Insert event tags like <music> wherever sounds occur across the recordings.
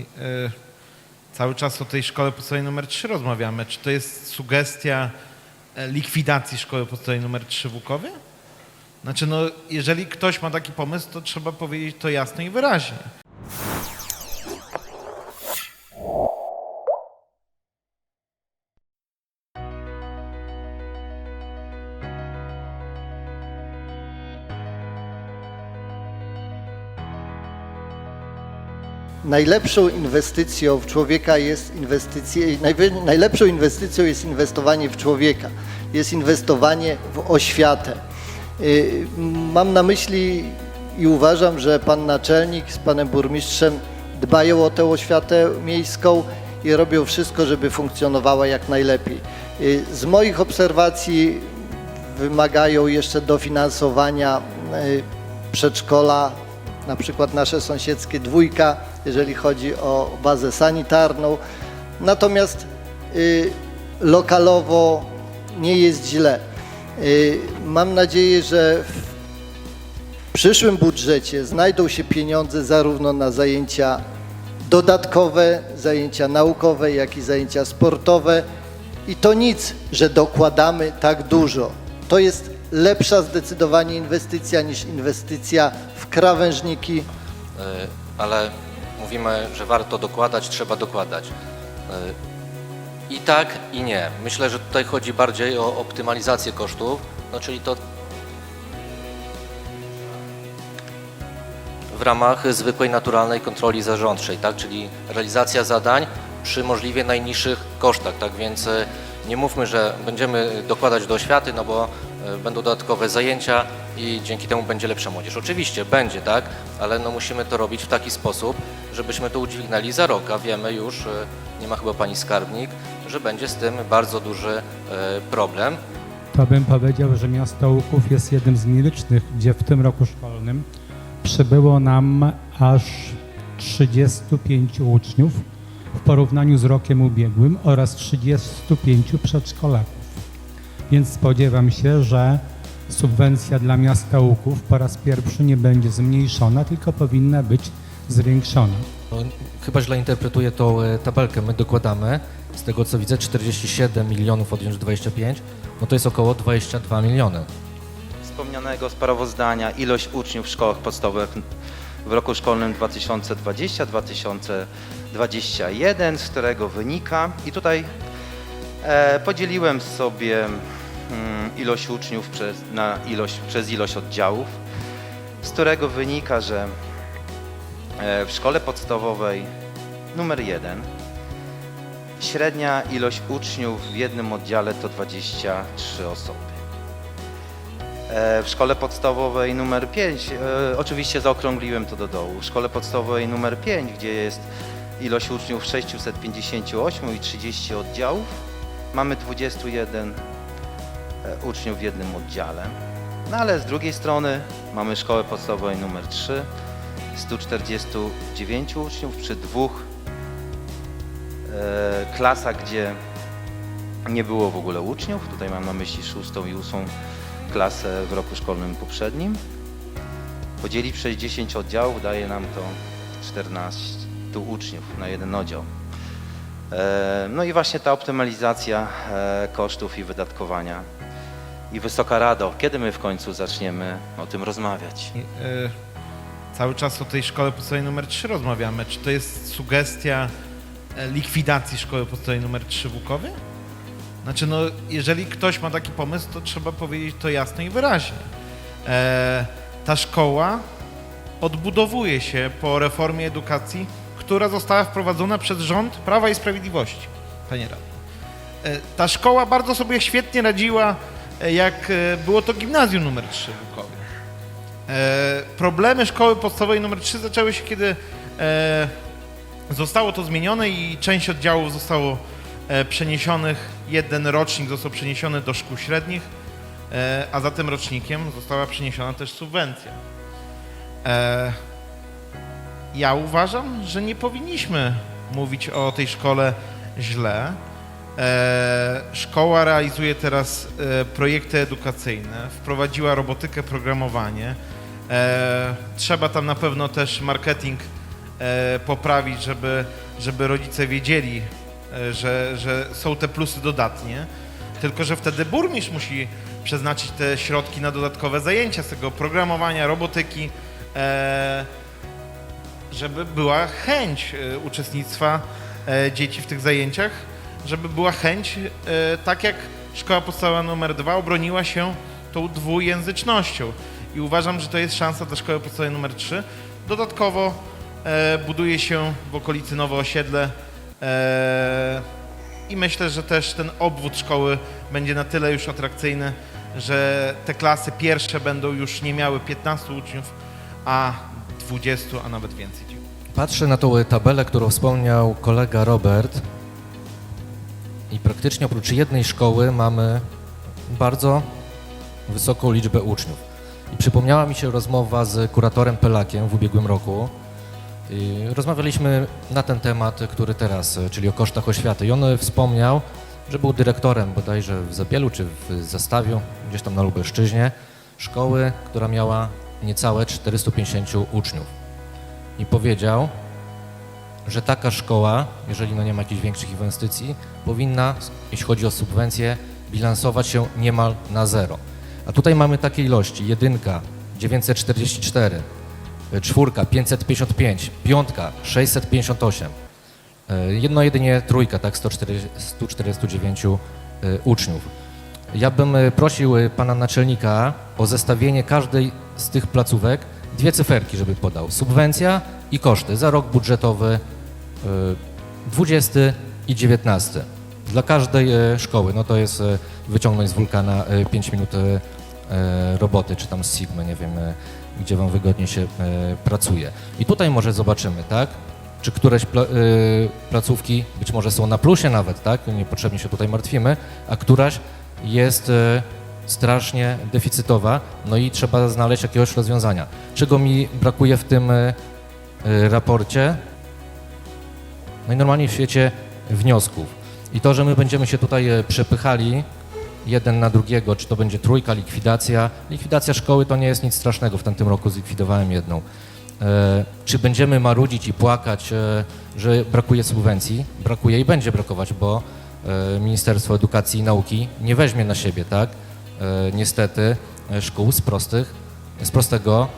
Y, Cały czas o tej szkole podstawowej numer 3 rozmawiamy. Czy to jest sugestia e, likwidacji szkoły podstawowej numer 3 w Łukowie? Znaczy, no, jeżeli ktoś ma taki pomysł, to trzeba powiedzieć to jasno i wyraźnie. Najlepszą inwestycją w człowieka jest inwestycja, najwy- najlepszą inwestycją jest inwestowanie w człowieka, jest inwestowanie w oświatę. Y, Mam na myśli i uważam, że pan naczelnik z panem burmistrzem dbają o tę oświatę miejską i robią wszystko, żeby funkcjonowała jak najlepiej. Y, Z moich obserwacji wymagają jeszcze dofinansowania y, przedszkola, na przykład nasze sąsiedzkie dwójka, jeżeli chodzi o bazę sanitarną. Natomiast y, lokalowo nie jest źle. Y, mam nadzieję, że w przyszłym budżecie znajdą się pieniądze zarówno na zajęcia dodatkowe, zajęcia naukowe, jak i zajęcia sportowe. I to nic, że dokładamy tak dużo. To jest lepsza zdecydowanie inwestycja niż inwestycja w krawężniki, Y, ale mówimy, że warto dokładać, trzeba dokładać. Y, I tak, i nie. Myślę, że tutaj chodzi bardziej o optymalizację kosztów, no czyli to w ramach zwykłej, naturalnej kontroli zarządczej, tak? czyli realizacja zadań przy możliwie najniższych kosztach. Tak więc y, nie mówmy, że będziemy dokładać do oświaty, no bo będą dodatkowe zajęcia i dzięki temu będzie lepsza młodzież. Oczywiście będzie, tak, ale no musimy to robić w taki sposób, żebyśmy to udźwignęli za rok, a wiemy już, y, nie ma chyba pani skarbnik, że będzie z tym bardzo duży y, problem. to bym powiedział, że miasto Łuków jest jednym z nielicznych, gdzie w tym roku szkolnym przybyło nam aż 35 uczniów w porównaniu z rokiem ubiegłym oraz 35 przedszkolaków. Więc spodziewam się, że subwencja dla miasta Łuków po raz pierwszy nie będzie zmniejszona, tylko powinna być zwiększona. No, chyba źle interpretuję tą e, tabelkę. My dokładamy, z tego co widzę, 47 milionów odjąć 25, no to jest około 22 miliony. wspomnianego sprawozdania ilość uczniów w szkołach podstawowych w roku szkolnym 2020-2021, z którego wynika i tutaj e, podzieliłem sobie ilość uczniów przez, na ilość, przez ilość oddziałów, z którego wynika, że e, w szkole podstawowej numer 1 średnia ilość uczniów w jednym oddziale to 23 osoby. E, W szkole podstawowej numer 5, e, oczywiście zaokrągliłem to do dołu, w szkole podstawowej numer 5, gdzie jest ilość uczniów 658 i 30 oddziałów, mamy 21 e, uczniów w jednym oddziale. No ale z drugiej strony mamy szkołę podstawową numer 3, 149 uczniów przy dwóch e, klasach, gdzie nie było w ogóle uczniów. Tutaj mam na myśli szóstą i ósmą klasę w roku szkolnym poprzednim. Podzielić przez 10 oddziałów daje nam to 14 uczniów na jeden oddział. E, No i właśnie ta optymalizacja e, kosztów i wydatkowania. I Wysoka Rado, kiedy my w końcu zaczniemy o tym rozmawiać? Y, Cały czas o tej szkole podstawowej numer 3 rozmawiamy. Czy to jest sugestia e, likwidacji szkoły podstawowej numer 3 w Łukowie? Znaczy, no, jeżeli ktoś ma taki pomysł, to trzeba powiedzieć to jasno i wyraźnie. E, ta szkoła odbudowuje się po reformie edukacji, która została wprowadzona przez rząd Prawa i Sprawiedliwości, panie radny. E, Ta szkoła bardzo sobie świetnie radziła, jak e, było to gimnazjum numer 3 w Łukowie. E, problemy szkoły podstawowej numer 3 zaczęły się, kiedy e, zostało to zmienione i część oddziałów zostało e, przeniesionych, jeden rocznik został przeniesiony do szkół średnich, e, a za tym rocznikiem została przeniesiona też subwencja. E, ja uważam, że nie powinniśmy mówić o tej szkole źle. E, szkoła realizuje teraz e, projekty edukacyjne, wprowadziła robotykę, programowanie. E, trzeba tam na pewno też marketing poprawić, żeby, żeby rodzice wiedzieli, że, że są te plusy dodatnie, tylko że wtedy burmistrz musi przeznaczyć te środki na dodatkowe zajęcia z tego programowania, robotyki, żeby była chęć uczestnictwa dzieci w tych zajęciach, żeby była chęć, e, tak jak szkoła podstawowa numer 2 obroniła się tą dwujęzycznością. I uważam, że to jest szansa dla szkoły podstawowej numer 3. Dodatkowo e, buduje się w okolicy nowe osiedle e, i myślę, że też ten obwód szkoły będzie na tyle już atrakcyjny, że te klasy pierwsze będą już nie miały 15 uczniów, a 20, a nawet więcej. Patrzę na tą tabelę, którą wspomniał kolega Robert i praktycznie oprócz jednej szkoły mamy bardzo wysoką liczbę uczniów. I przypomniała mi się rozmowa z kuratorem Pelakiem w ubiegłym roku. I rozmawialiśmy na ten temat, który teraz, czyli o kosztach oświaty. I on wspomniał, że był dyrektorem bodajże w Zabielu czy w Zastawiu, gdzieś tam na Lubelszczyźnie, szkoły, która miała niecałe 450 uczniów i powiedział, że taka szkoła, jeżeli no nie ma jakichś większych inwestycji, powinna, jeśli chodzi o subwencje, bilansować się niemal na zero. A tutaj mamy takie ilości, jedynka 944, y, czwórka 555, piątka 658, y, jedno jedynie trójka, tak 140, 149 y, uczniów. Ja bym prosił pana naczelnika o zestawienie każdej z tych placówek, dwie cyferki, żeby podał. Subwencja i koszty za rok budżetowy 20 i 19. Dla każdej y, szkoły, no to jest y, wyciągnąć z wulkana 5 minut y, y, roboty, czy tam z Sigmy, nie wiem, gdzie wam wygodnie się pracuje. I tutaj może zobaczymy, tak? Czy któreś pla, placówki być może są na plusie nawet, tak? Niepotrzebnie się tutaj martwimy, a któraś jest strasznie deficytowa, no i trzeba znaleźć jakiegoś rozwiązania. Czego mi brakuje w tym raporcie? Najnormalniej w świecie wniosków. I to, że my będziemy się tutaj e, przepychali jeden na drugiego, czy to będzie trójka, likwidacja. Likwidacja szkoły to nie jest nic strasznego, w tamtym roku zlikwidowałem jedną. E, czy będziemy marudzić i płakać, e, że brakuje subwencji? Brakuje i będzie brakować, bo e, Ministerstwo Edukacji i Nauki nie weźmie na siebie, tak? E, niestety e, szkół z prostych, z prostego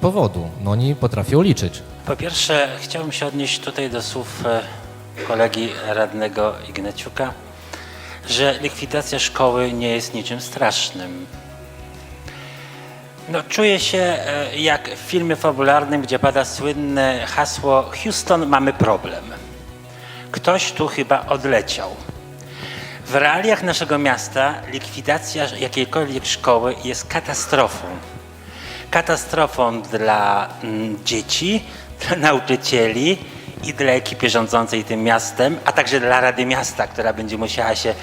powodu. No oni potrafią liczyć. Po pierwsze, chciałbym się odnieść tutaj do słów e, kolegi radnego Igneciuka, że likwidacja szkoły nie jest niczym strasznym. No, czuję się e, jak w filmie fabularnym, gdzie pada słynne hasło Houston, mamy problem. Ktoś tu chyba odleciał. W realiach naszego miasta likwidacja jakiejkolwiek szkoły jest katastrofą katastrofą dla mm, dzieci, dla <laughs> nauczycieli i dla ekipy rządzącej tym miastem, a także dla Rady Miasta, która będzie musiała się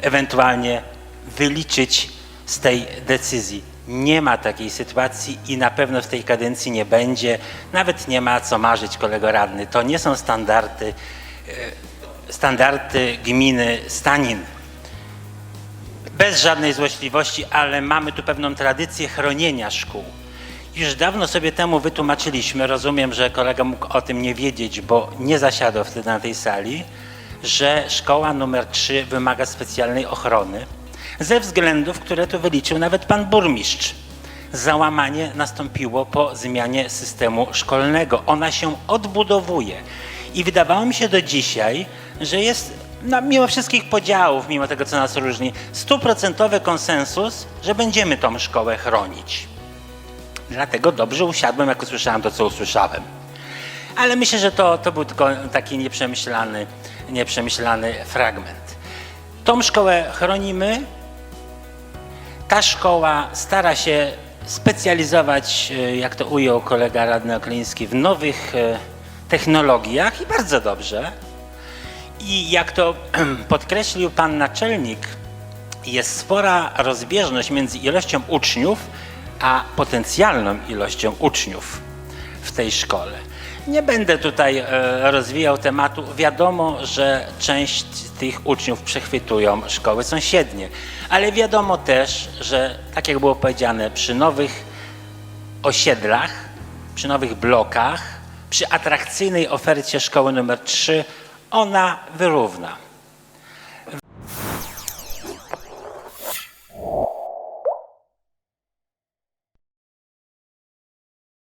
ewentualnie wyliczyć z tej decyzji. Nie ma takiej sytuacji i na pewno w tej kadencji nie będzie. Nawet nie ma co marzyć, kolego radny. To nie są standardy, e, standardy gminy Stanin bez żadnej złośliwości, ale mamy tu pewną tradycję chronienia szkół. Już dawno sobie temu wytłumaczyliśmy, rozumiem, że kolega mógł o tym nie wiedzieć, bo nie zasiadał wtedy na tej sali, że szkoła numer 3 wymaga specjalnej ochrony ze względów, które tu wyliczył nawet pan burmistrz. Załamanie nastąpiło po zmianie systemu szkolnego. Ona się odbudowuje. I wydawało mi się do dzisiaj, że jest, no, mimo wszystkich podziałów, mimo tego, co nas różni, stuprocentowy konsensus, że będziemy tą szkołę chronić. Dlatego dobrze usiadłem, jak usłyszałem to, co usłyszałem. Ale myślę, że to, to był tylko taki nieprzemyślany, nieprzemyślany fragment. Tą szkołę chronimy. Ta szkoła stara się specjalizować, e, jak to ujął kolega radny Okliński, w nowych e, technologiach i bardzo dobrze. I jak to <clears throat> podkreślił pan naczelnik, jest spora rozbieżność między ilością uczniów a potencjalną ilością uczniów w tej szkole. Nie będę tutaj e, rozwijał tematu. Wiadomo, że część tych uczniów przechwytują szkoły sąsiednie, ale wiadomo też, że tak jak było powiedziane, przy nowych osiedlach, przy nowych blokach, przy atrakcyjnej ofercie szkoły numer 3 ona wyrówna.